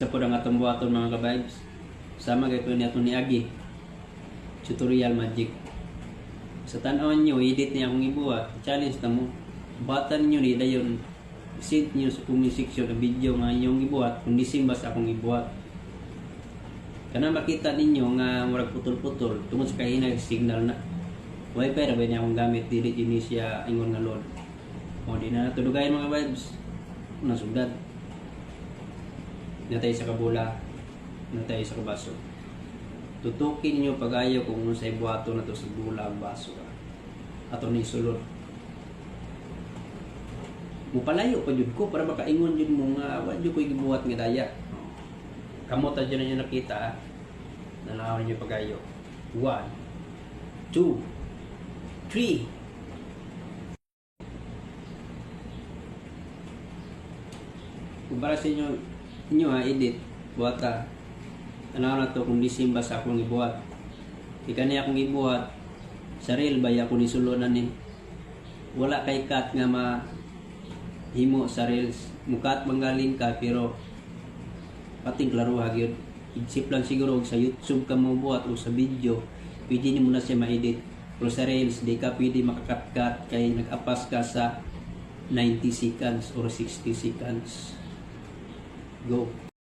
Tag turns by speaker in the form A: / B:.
A: Sa po ang atong buhaton mga ka-vibes. Sama kay po ni ato ni Agi. Tutorial magic. Sa tanawon nyo, edit niya akong ibuhat. Challenge na mo. Batan nyo ni dayon. Send nyo sa comment section ng video nga inyong ibuhat. Kung disimbas akong ibuhat. Kana makita ninyo nga murag putol-putol tungod sa kahinag signal na. Wi-Fi ra ba niya akong gamit dili ini siya ingon nga load. O di na natulugayan mga vibes. Nasugdan. Natay sa kabula. Natay sa kabaso. Tutukin niyo pag-ayo kung ano sa ibuhato na to sa bula ang baso. Ato ni sulod. Mupalayo pa jud ko para makaingon jud mo nga wa jud ko gibuhat nga daya. Kamot ta dyan na nakita ah. Nalawan niyo pag-ayo. One, two, three. Kung para sa inyo, inyo ha, edit, buhata. Ano na to kung disimba sa akong ibuhat. Ika niya akong ibuhat, sa real ba ako ni sulunan ni. Wala kay cut nga ma himo sa reels. Mukat manggaling ka pero pating klaro hagyod. Isip lang siguro sa YouTube ka mo buhat o sa video, pwede ni mo na siya ma-edit. Pero sa reels, di ka pwede makakat-cut kay nag-apas ka sa 90 seconds or 60 seconds. 有